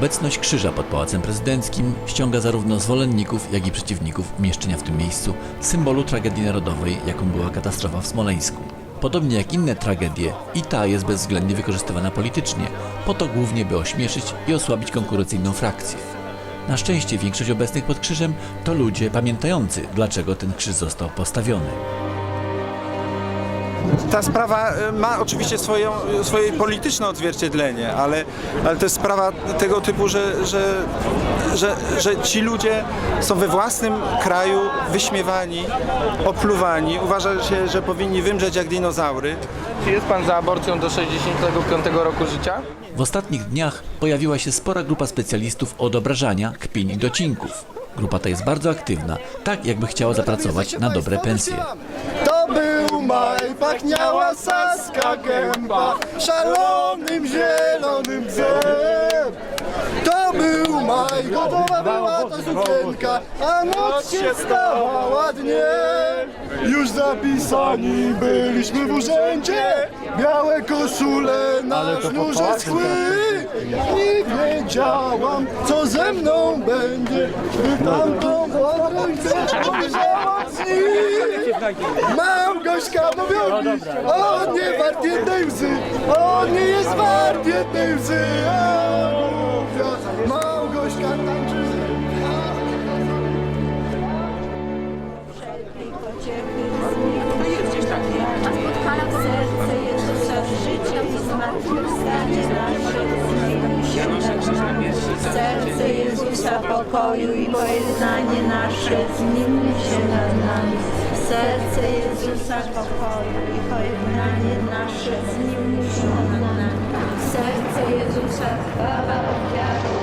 Obecność krzyża pod Pałacem Prezydenckim ściąga zarówno zwolenników, jak i przeciwników umieszczenia w tym miejscu symbolu tragedii narodowej, jaką była katastrofa w Smoleńsku. Podobnie jak inne tragedie, i ta jest bezwzględnie wykorzystywana politycznie, po to głównie, by ośmieszyć i osłabić konkurencyjną frakcję. Na szczęście większość obecnych pod krzyżem to ludzie pamiętający, dlaczego ten krzyż został postawiony. Ta sprawa e, ma oczywiście swoją, swoje polityczne odzwierciedlenie, ale, ale to jest sprawa tego typu, że, że, że, że ci ludzie są we własnym kraju wyśmiewani, opluwani. Uważa się, że powinni wymrzeć jak dinozaury. Czy jest pan za aborcją do 65 roku życia? W ostatnich dniach pojawiła się spora grupa specjalistów od obrażania, kpiń i docinków. Grupa ta jest bardzo aktywna, tak jakby chciała zapracować na dobre pensje. Maj, pachniała saska gęba. Szalonym zielonym bzem To był maj, gotowa była ta sukienka A noc się stała ładnie Już zapisani byliśmy w urzędzie. Białe koszule na sznurze schły. Nie wiedziałam, co ze mną będzie. By tamtą podrękę spojrzałam z nim Małgośka mówią mi, on nie wart jednej łzy, on nie jest wart jednej łzy. A zmieni się nad nami. Serce Jezusa pokoju i pojednanie nasze zmieni się nad nami. Serce Jezusa chwała ofiary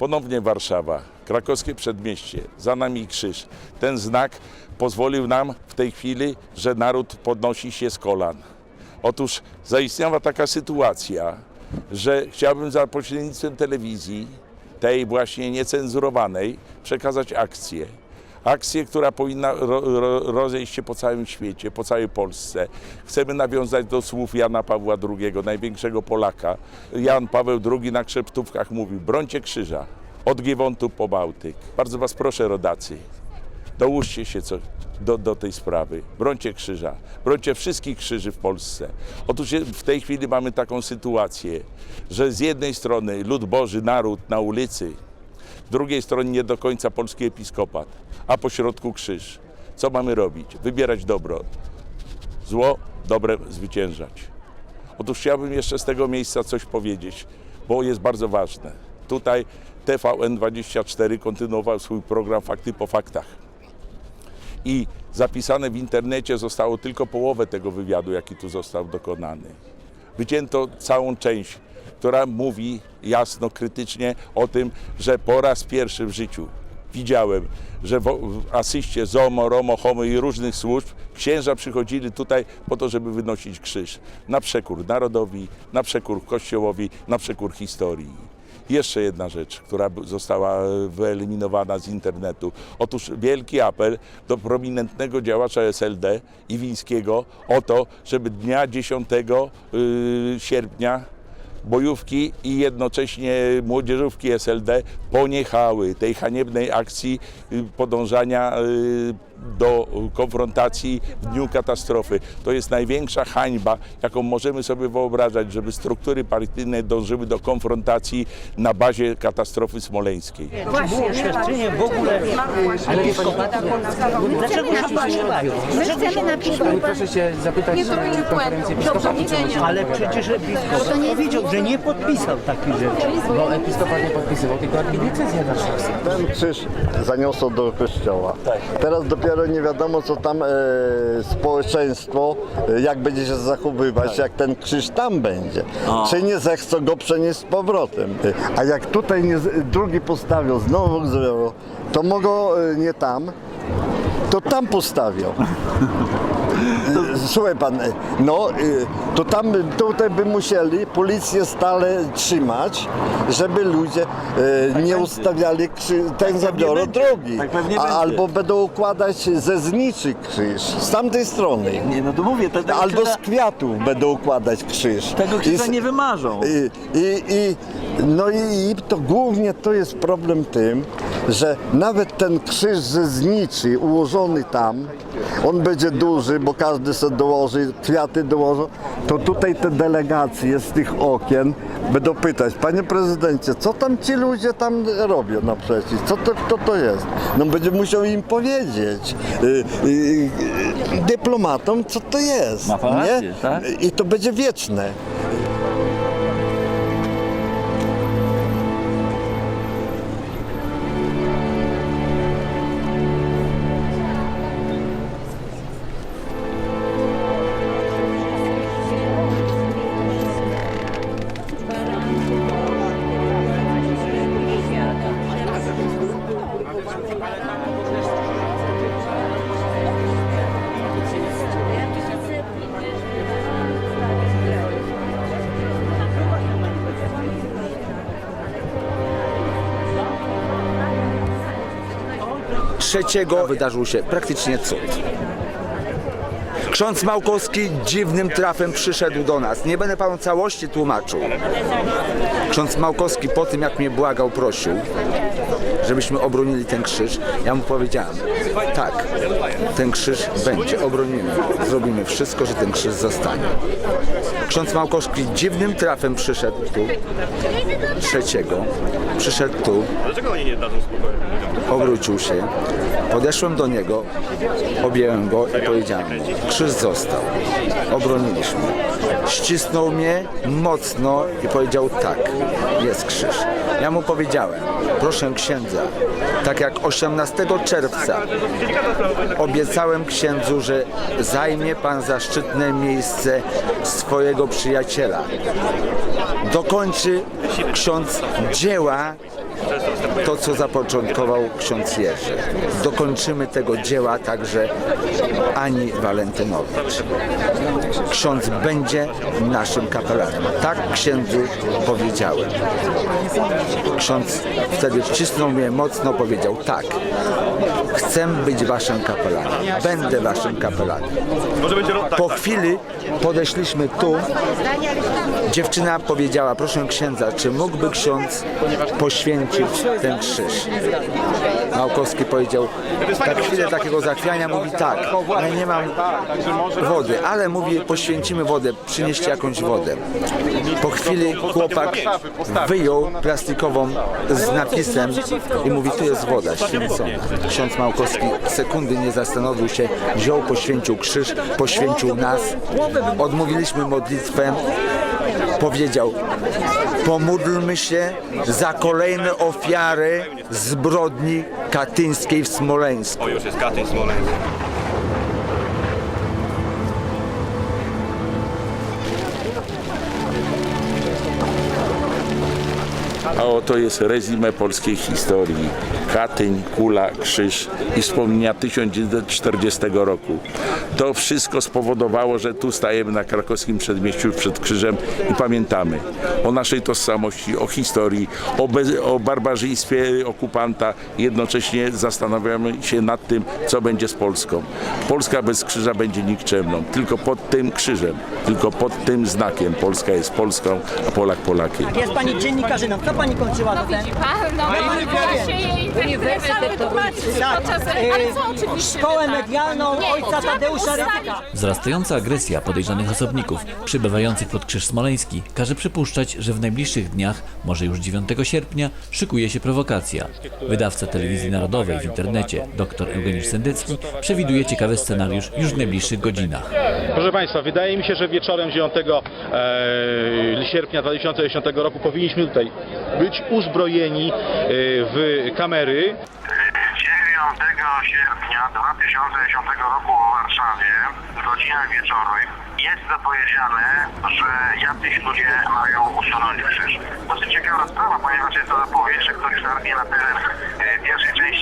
Ponownie Warszawa, krakowskie przedmieście, za nami krzyż. Ten znak pozwolił nam w tej chwili, że naród podnosi się z kolan. Otóż zaistniała taka sytuacja, że chciałbym za pośrednictwem telewizji, tej właśnie niecenzurowanej, przekazać akcję. Akcję, która powinna ro, ro, rozejść się po całym świecie, po całej Polsce. Chcemy nawiązać do słów Jana Pawła II, największego Polaka. Jan Paweł II na krzeptówkach mówił, brońcie krzyża, od Giewontu po Bałtyk. Bardzo Was proszę, rodacy, dołóżcie się co, do, do tej sprawy. Brońcie krzyża. Brońcie wszystkich krzyży w Polsce. Otóż w tej chwili mamy taką sytuację, że z jednej strony lud Boży, naród na ulicy, z drugiej strony nie do końca polski episkopat, a po środku krzyż. Co mamy robić? Wybierać dobro. Zło, dobre zwyciężać. Otóż chciałbym jeszcze z tego miejsca coś powiedzieć, bo jest bardzo ważne. Tutaj TVN24 kontynuował swój program Fakty po faktach. I zapisane w internecie zostało tylko połowę tego wywiadu, jaki tu został dokonany. Wycięto całą część, która mówi jasno, krytycznie o tym, że po raz pierwszy w życiu widziałem, że w asyście ZOMO, ROMO, HOMO i różnych służb księża przychodzili tutaj po to, żeby wynosić krzyż. Na przekór narodowi, na przekór kościołowi, na przekór historii. Jeszcze jedna rzecz, która została e, wyeliminowana z internetu. Otóż wielki apel do prominentnego działacza SLD Iwińskiego o to, żeby dnia 10 y, sierpnia bojówki i jednocześnie młodzieżówki SLD poniechały tej haniebnej akcji y, podążania y, do konfrontacji w dniu katastrofy. To jest największa hańba, jaką możemy sobie wyobrażać, żeby struktury partyjne dążyły do konfrontacji na bazie katastrofy smoleńskiej. było oświadczenie w ogóle episkopatu. Dlaczego się spodziewają? My chcemy na piśmie Proszę się zapytać błędu. episkopatu. Ale przecież biskup To nie jest powiedział, że nie podpisał takich rzeczy. Bo episkopat nie podpisywał, tylko archidiecezja warszawska. Ten krzyż zaniosło do kościoła. Teraz dopiero nie wiadomo, co tam e, społeczeństwo, e, jak będzie się zachowywać, jak ten krzyż tam będzie. Czy nie zechcą go przenieść z powrotem. E, A jak tutaj nie, z- drugi postawią, znowu zrobią, to mogą e, nie tam, to tam postawią. E, Słuchaj pan, e, no y, to tam tutaj by musieli policję stale trzymać, żeby ludzie e, nie ustawiali krzy, ten zabiorą drogi. Tak pewnie A, będzie. albo będą układać ze zniczy krzyż z tamtej strony. Nie, no to mówię, Albo krzyża, z kwiatów będą układać krzyż. tego I krzyża s- nie wymarzą. i, i, i, no i, i to głównie to jest problem tym, że nawet ten krzyż ze zniczy ułożony tam, on będzie duży, bo każdy sobie dołoży, kwiaty dołożą, to tutaj te delegacje z tych okien będą pytać, panie prezydencie, co tam ci ludzie tam robią naprzeciw, co to, kto to jest? No będzie musiał im powiedzieć, y, y, y, dyplomatom, co to jest, nie? tak? I to będzie wieczne. Trzeciego wydarzył się praktycznie cud. Ksiądz Małkowski dziwnym trafem przyszedł do nas. Nie będę panu całości tłumaczył. Ksiądz Małkowski po tym, jak mnie błagał, prosił, żebyśmy obronili ten krzyż, ja mu powiedziałem, tak, ten krzyż będzie, obronimy. Zrobimy wszystko, że ten krzyż zostanie. Ksiądz Małkowski dziwnym trafem przyszedł tu, trzeciego, przyszedł tu, obrócił się, podeszłem do niego, objąłem go i powiedziałem mu, krzyż został, obroniliśmy. Ścisnął mnie mocno i powiedział tak, jest krzyż. Ja mu powiedziałem, proszę księdza, tak jak 18 czerwca obiecałem księdzu, że zajmie pan zaszczytne miejsce swojego przyjaciela. Dokończy ksiądz dzieła to, co zapoczątkował ksiądz Jerzy. Dokończymy tego dzieła także Ani Walentynowicz. Ksiądz będzie naszym kapelanem. Tak księdzu powiedziałem. Ksiądz wtedy wcisnął mnie mocno, powiedział tak, chcę być waszym kapelanem, będę waszym kapelanem. Po chwili podeszliśmy tu, dziewczyna powiedziała, proszę księdza, czy mógłby ksiądz poświęcić ten krzyż? Małkowski powiedział, tak chwilę takiego zachwiania, mówi tak, ale nie mam wody, ale mówi, poświęcimy wodę, przynieście jakąś wodę. Po chwili chłopak wyjął plastikową z napisem i mówi, tu jest woda święcona. Ksiądz Małkowski sekundy nie zastanowił się, wziął, poświęcił krzyż, poświęcił nas. Odmówiliśmy modlitwę. Powiedział, pomódlmy się za kolejne ofiary zbrodni katyńskiej w Smoleńsku. już jest Katyn Smoleńsk. A oto jest rezime polskiej historii. Katyń, Kula, Krzyż i wspomnienia 1940 roku. To wszystko spowodowało, że tu stajemy na krakowskim przedmieściu przed krzyżem i pamiętamy o naszej tożsamości, o historii, o, bez, o barbarzyństwie okupanta. Jednocześnie zastanawiamy się nad tym, co będzie z Polską. Polska bez krzyża będzie nikczemną. Tylko pod tym krzyżem, tylko pod tym znakiem Polska jest Polską, a Polak Polakiem. Jest pani dziennikarzyną. Co pani kończyła No ten? widzi pan, no no, się jej Uniwersytet to Tak, podczas, e, ale co oczywiście, szkołę tak. medialną Nie, ojca trzeba Tadeusza ustalić- Rydzyka. Wzrastająca agresja podejrzanych osobników przybywających pod Krzyż Smoleński każe przypuszczać, że w najbliższych dniach, może już 9 sierpnia, szykuje się prowokacja. Wydawca Telewizji Narodowej w internecie, dr Eugeniusz Sendecki, przewiduje ciekawy scenariusz już w najbliższych godzinach. Proszę Państwa, wydaje mi się, że wieczorem 9 e, sierpnia 2010 roku powinniśmy tutaj być uzbrojeni e, w kamery. 9 sierpnia 2010 roku w Warszawie w godzinach wieczornych jest zapowiedziane, że jacyś ludzie mają usunąć krzyż. Dosyć ciekawa sprawa, ponieważ jest to zapowiedź, że ktoś wtargnie na teren e, pierwszej części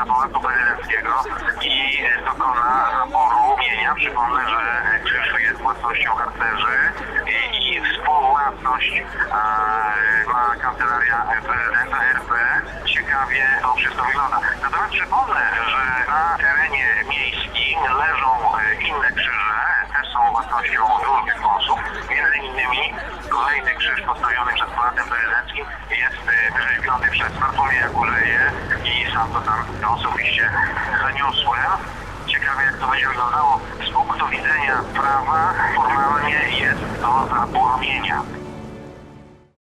dzielnicy Pałacu Prezydenckiego i dokona zaboru mienia. Przypomnę, że krzyż jest własnością harcerzy i, współwłasność e, ma kancelaria prezydenta RP. Ciekawie to wszystko wygląda. Natomiast przypomnę, że na terenie miejskim leżą e, inne krzyże, też są własnością różnych osób. Między innymi kolejny krzyż postawiony przed Pałacem Prezydenckim jest e, wyrzeźbiony przez Bartłomieja Kurzeje i sam to tam osobiście zaniosłem. Ciekawe jak to będzie wyglądało z punktu widzenia prawa formalnie jest to za poromienia.